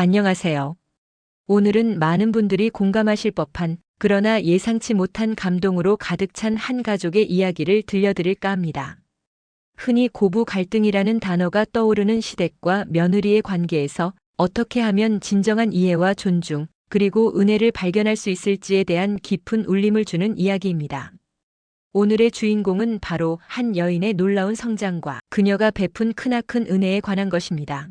안녕하세요. 오늘은 많은 분들이 공감하실 법한 그러나 예상치 못한 감동으로 가득 찬 한 가족의 이야기를 들려드릴까 합니다. 흔히 고부 갈등이라는 단어가 떠오르는 시댁과 며느리의 관계에서 어떻게 하면 진정한 이해와 존중, 그리고 은혜를 발견할 수 있을지에 대한 깊은 울림을 주는 이야기입니다. 오늘의 주인공은 바로 한 여인의 놀라운 성장과 그녀가 베푼 크나큰 은혜에 관한 것입니다.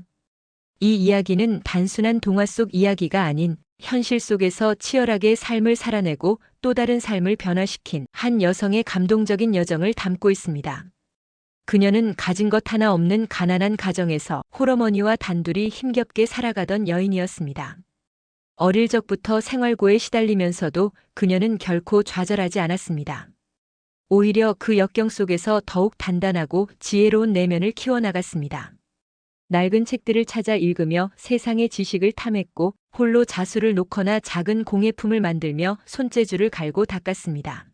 이 이야기는 단순한 동화 속 이야기가 아닌 현실 속에서 치열하게 삶을 살아내고 또 다른 삶을 변화시킨 한 여성의 감동적인 여정을 담고 있습니다. 그녀는 가진 것 하나 없는 가난한 가정에서 홀어머니와 단둘이 힘겹게 살아가던 여인이었습니다. 어릴 적부터 생활고에 시달리면서도 그녀는 결코 좌절하지 않았습니다. 오히려 그 역경 속에서 더욱 단단하고 지혜로운 내면을 키워나갔습니다. 낡은 책들을 찾아 읽으며 세상의 지식을 탐했고 홀로 자수를 놓거나 작은 공예품을 만들며 손재주를 갈고 닦았습니다.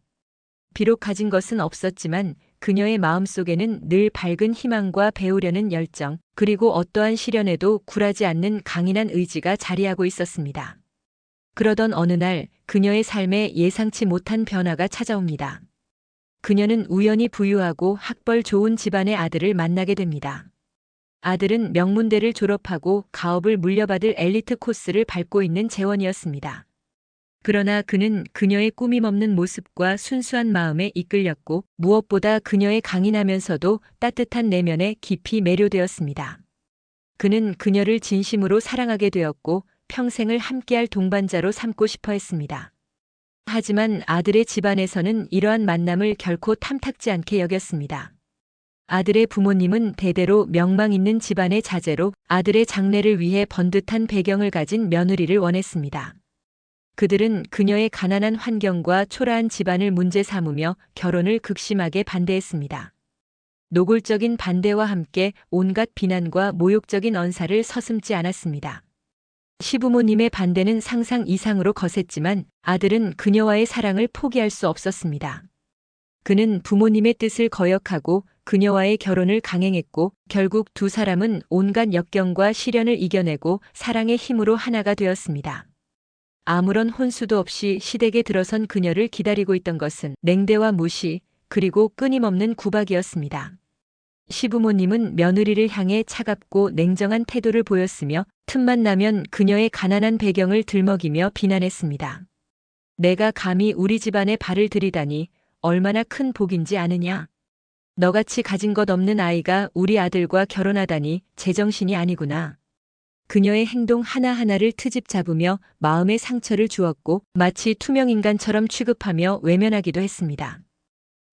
비록 가진 것은 없었지만 그녀의 마음 속에는 늘 밝은 희망과 배우려는 열정, 그리고 어떠한 시련에도 굴하지 않는 강인한 의지가 자리하고 있었습니다. 그러던 어느 날 그녀의 삶에 예상치 못한 변화가 찾아옵니다. 그녀는 우연히 부유하고 학벌 좋은 집안의 아들을 만나게 됩니다. 아들은 명문대를 졸업하고 가업을 물려받을 엘리트 코스를 밟고 있는 재원이었습니다. 그러나 그는 그녀의 꾸밈 없는 모습과 순수한 마음에 이끌렸고 무엇보다 그녀의 강인하면서도 따뜻한 내면에 깊이 매료되었습니다. 그는 그녀를 진심으로 사랑하게 되었고 평생을 함께할 동반자로 삼고 싶어 했습니다. 하지만 아들의 집안에서는 이러한 만남을 결코 탐탁지 않게 여겼습니다. 아들의 부모님은 대대로 명망 있는 집안의 자제로 아들의 장래를 위해 번듯한 배경을 가진 며느리를 원했습니다. 그들은 그녀의 가난한 환경과 초라한 집안을 문제 삼으며 결혼을 극심하게 반대했습니다. 노골적인 반대와 함께 온갖 비난과 모욕적인 언사를 서슴지 않았습니다. 시부모님의 반대는 상상 이상으로 거셌지만 아들은 그녀와의 사랑을 포기할 수 없었습니다. 그는 부모님의 뜻을 거역하고 그녀와의 결혼을 강행했고 결국 두 사람은 온갖 역경과 시련을 이겨내고 사랑의 힘으로 하나가 되었습니다. 아무런 혼수도 없이 시댁에 들어선 그녀를 기다리고 있던 것은 냉대와 무시, 그리고 끊임없는 구박이었습니다. 시부모님은 며느리를 향해 차갑고 냉정한 태도를 보였으며 틈만 나면 그녀의 가난한 배경을 들먹이며 비난했습니다. 내가 감히 우리 집안에 발을 들이다니 얼마나 큰 복인지 아느냐. 너같이 가진 것 없는 아이가 우리 아들과 결혼하다니 제정신이 아니구나. 그녀의 행동 하나하나를 트집 잡으며 마음의 상처를 주었고 마치 투명인간처럼 취급하며 외면하기도 했습니다.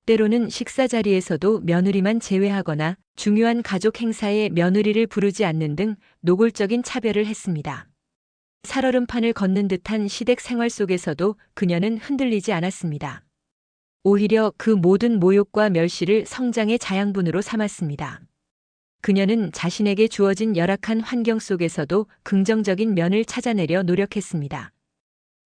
때로는 식사 자리에서도 며느리만 제외하거나 중요한 가족 행사에 며느리를 부르지 않는 등 노골적인 차별을 했습니다. 살얼음판을 걷는 듯한 시댁 생활 속에서도 그녀는 흔들리지 않았습니다. 오히려 그 모든 모욕과 멸시를 성장의 자양분으로 삼았습니다. 그녀는 자신에게 주어진 열악한 환경 속에서도 긍정적인 면을 찾아내려 노력했습니다.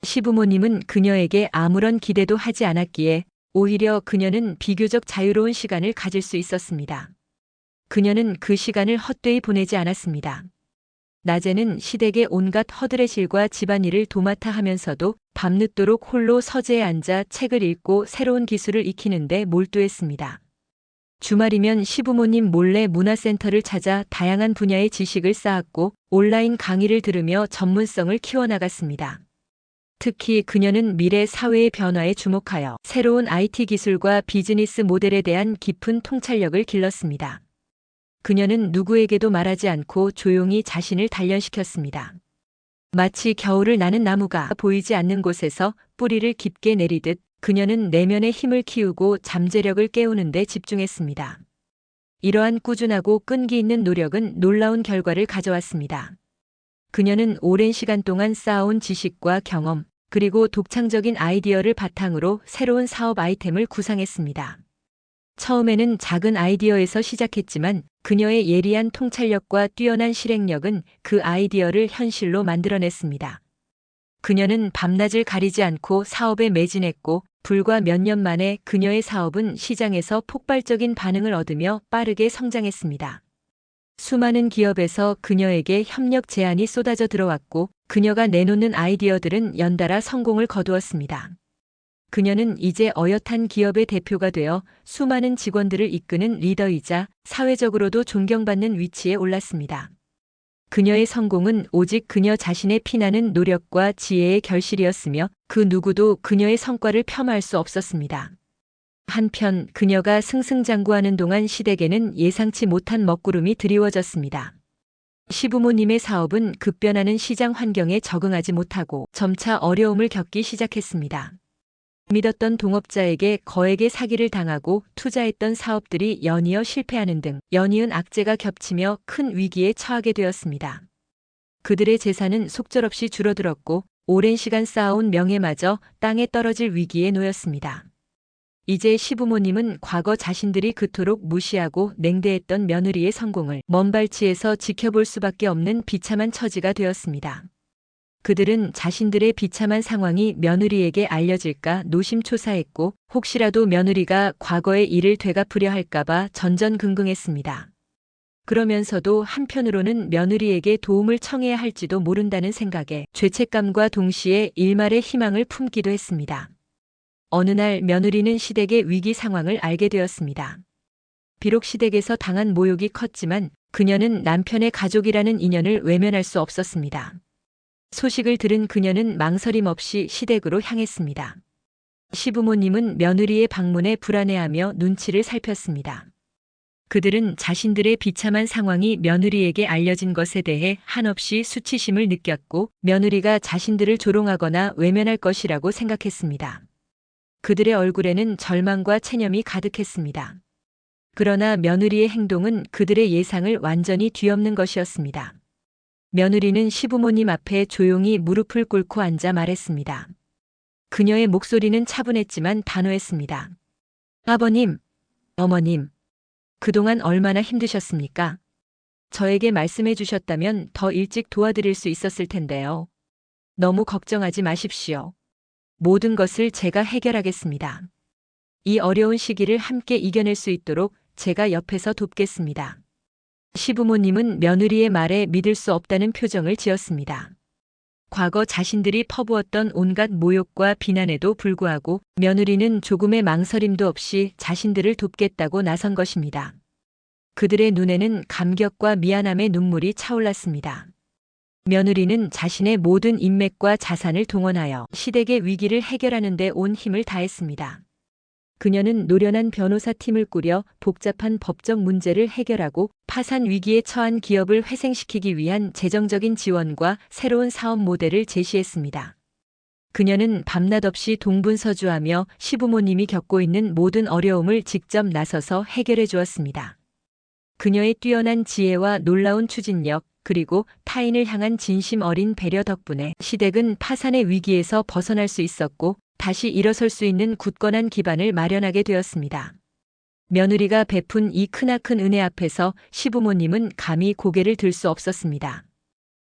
시부모님은 그녀에게 아무런 기대도 하지 않았기에 오히려 그녀는 비교적 자유로운 시간을 가질 수 있었습니다. 그녀는 그 시간을 헛되이 보내지 않았습니다. 낮에는 시댁의 온갖 허드레실과 집안일을 도맡아 하면서도 밤늦도록 홀로 서재에 앉아 책을 읽고 새로운 기술을 익히는데 몰두했습니다. 주말이면 시부모님 몰래 문화센터를 찾아 다양한 분야의 지식을 쌓았고 온라인 강의를 들으며 전문성을 키워나갔습니다. 특히 그녀는 미래 사회의 변화에 주목하여 새로운 IT 기술과 비즈니스 모델에 대한 깊은 통찰력을 길렀습니다. 그녀는 누구에게도 말하지 않고 조용히 자신을 단련시켰습니다. 마치 겨울을 나는 나무가 보이지 않는 곳에서 뿌리를 깊게 내리듯 그녀는 내면의 힘을 키우고 잠재력을 깨우는 데 집중했습니다. 이러한 꾸준하고 끈기 있는 노력은 놀라운 결과를 가져왔습니다. 그녀는 오랜 시간 동안 쌓아온 지식과 경험, 그리고 독창적인 아이디어를 바탕으로 새로운 사업 아이템을 구상했습니다. 처음에는 작은 아이디어에서 시작했지만 그녀의 예리한 통찰력과 뛰어난 실행력은 그 아이디어를 현실로 만들어냈습니다. 그녀는 밤낮을 가리지 않고 사업에 매진했고 불과 몇 년 만에 그녀의 사업은 시장에서 폭발적인 반응을 얻으며 빠르게 성장했습니다. 수많은 기업에서 그녀에게 협력 제안이 쏟아져 들어왔고 그녀가 내놓는 아이디어들은 연달아 성공을 거두었습니다. 그녀는 이제 어엿한 기업의 대표가 되어 수많은 직원들을 이끄는 리더이자 사회적으로도 존경받는 위치에 올랐습니다. 그녀의 성공은 오직 그녀 자신의 피나는 노력과 지혜의 결실이었으며 그 누구도 그녀의 성과를 폄하할 수 없었습니다. 한편 그녀가 승승장구하는 동안 시댁에는 예상치 못한 먹구름이 드리워졌습니다. 시부모님의 사업은 급변하는 시장 환경에 적응하지 못하고 점차 어려움을 겪기 시작했습니다. 믿었던 동업자에게 거액의 사기를 당하고 투자했던 사업들이 연이어 실패하는 등 연이은 악재가 겹치며 큰 위기에 처하게 되었습니다. 그들의 재산은 속절없이 줄어들었고 오랜 시간 쌓아온 명예마저 땅에 떨어질 위기에 놓였습니다. 이제 시부모님은 과거 자신들이 그토록 무시하고 냉대했던 며느리의 성공을 먼 발치에서 지켜볼 수밖에 없는 비참한 처지가 되었습니다. 그들은 자신들의 비참한 상황이 며느리에게 알려질까 노심초사했고 혹시라도 며느리가 과거의 일을 되갚으려 할까봐 전전긍긍했습니다. 그러면서도 한편으로는 며느리에게 도움을 청해야 할지도 모른다는 생각에 죄책감과 동시에 일말의 희망을 품기도 했습니다. 어느 날 며느리는 시댁의 위기 상황을 알게 되었습니다. 비록 시댁에서 당한 모욕이 컸지만 그녀는 남편의 가족이라는 인연을 외면할 수 없었습니다. 소식을 들은 그녀는 망설임 없이 시댁으로 향했습니다. 시부모님은 며느리의 방문에 불안해하며 눈치를 살폈습니다. 그들은 자신들의 비참한 상황이 며느리에게 알려진 것에 대해 한없이 수치심을 느꼈고 며느리가 자신들을 조롱하거나 외면할 것이라고 생각했습니다. 그들의 얼굴에는 절망과 체념이 가득했습니다. 그러나 며느리의 행동은 그들의 예상을 완전히 뒤엎는 것이었습니다. 며느리는 시부모님 앞에 조용히 무릎을 꿇고 앉아 말했습니다. 그녀의 목소리는 차분했지만 단호했습니다. 아버님, 어머님, 그동안 얼마나 힘드셨습니까? 저에게 말씀해 주셨다면 더 일찍 도와드릴 수 있었을 텐데요. 너무 걱정하지 마십시오. 모든 것을 제가 해결하겠습니다. 이 어려운 시기를 함께 이겨낼 수 있도록 제가 옆에서 돕겠습니다. 시부모님은 며느리의 말에 믿을 수 없다는 표정을 지었습니다. 과거 자신들이 퍼부었던 온갖 모욕과 비난에도 불구하고 며느리는 조금의 망설임도 없이 자신들을 돕겠다고 나선 것입니다. 그들의 눈에는 감격과 미안함의 눈물이 차올랐습니다. 며느리는 자신의 모든 인맥과 자산을 동원하여 시댁의 위기를 해결하는 데 온 힘을 다했습니다. 그녀는 노련한 변호사 팀을 꾸려 복잡한 법적 문제를 해결하고 파산 위기에 처한 기업을 회생시키기 위한 재정적인 지원과 새로운 사업 모델을 제시했습니다. 그녀는 밤낮 없이 동분서주하며 시부모님이 겪고 있는 모든 어려움을 직접 나서서 해결해 주었습니다. 그녀의 뛰어난 지혜와 놀라운 추진력, 그리고 타인을 향한 진심 어린 배려 덕분에 시댁은 파산의 위기에서 벗어날 수 있었고 다시 일어설 수 있는 굳건한 기반을 마련하게 되었습니다. 며느리가 베푼 이 크나큰 은혜 앞에서 시부모님은 감히 고개를 들 수 없었습니다.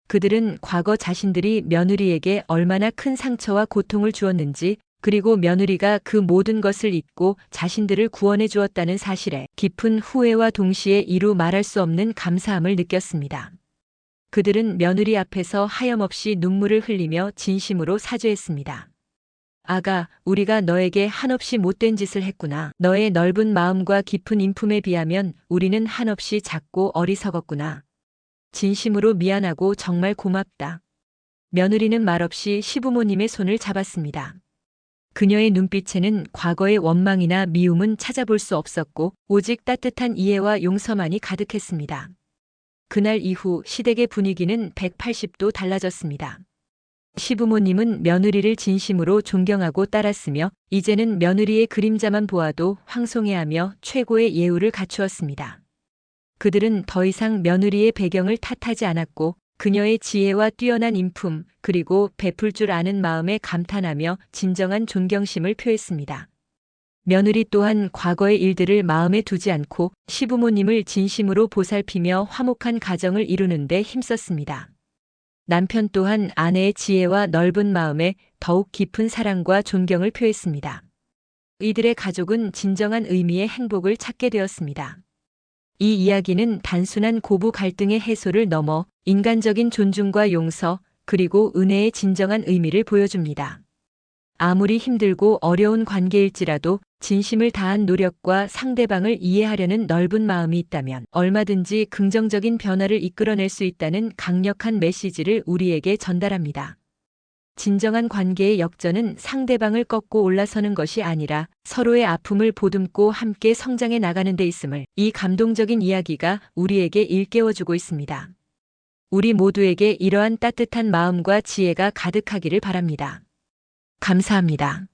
그들은 과거 자신들이 며느리에게 얼마나 큰 상처와 고통을 주었는지 그리고 며느리가 그 모든 것을 잊고 자신들을 구원해 주었다는 사실에 깊은 후회와 동시에 이루 말할 수 없는 감사함을 느꼈습니다. 그들은 며느리 앞에서 하염없이 눈물을 흘리며 진심으로 사죄했습니다. 아가, 우리가 너에게 한없이 못된 짓을 했구나. 너의 넓은 마음과 깊은 인품에 비하면 우리는 한없이 작고 어리석었구나. 진심으로 미안하고 정말 고맙다. 며느리는 말없이 시부모님의 손을 잡았습니다. 그녀의 눈빛에는 과거의 원망이나 미움은 찾아볼 수 없었고 오직 따뜻한 이해와 용서만이 가득했습니다. 그날 이후 시댁의 분위기는 180도 달라졌습니다. 시부모님은 며느리를 진심으로 존경하고 따랐으며 이제는 며느리의 그림자만 보아도 황송해하며 최고의 예우를 갖추었습니다. 그들은 더 이상 며느리의 배경을 탓하지 않았고 그녀의 지혜와 뛰어난 인품 그리고 베풀 줄 아는 마음에 감탄하며 진정한 존경심을 표했습니다. 며느리 또한 과거의 일들을 마음에 두지 않고 시부모님을 진심으로 보살피며 화목한 가정을 이루는 데 힘썼습니다. 남편 또한 아내의 지혜와 넓은 마음에 더욱 깊은 사랑과 존경을 표했습니다. 이들의 가족은 진정한 의미의 행복을 찾게 되었습니다. 이 이야기는 단순한 고부 갈등의 해소를 넘어 인간적인 존중과 용서, 그리고 은혜의 진정한 의미를 보여줍니다. 아무리 힘들고 어려운 관계일지라도 진심을 다한 노력과 상대방을 이해하려는 넓은 마음이 있다면 얼마든지 긍정적인 변화를 이끌어낼 수 있다는 강력한 메시지를 우리에게 전달합니다. 진정한 관계의 역전은 상대방을 꺾고 올라서는 것이 아니라 서로의 아픔을 보듬고 함께 성장해 나가는 데 있음을 이 감동적인 이야기가 우리에게 일깨워주고 있습니다. 우리 모두에게 이러한 따뜻한 마음과 지혜가 가득하기를 바랍니다. 감사합니다.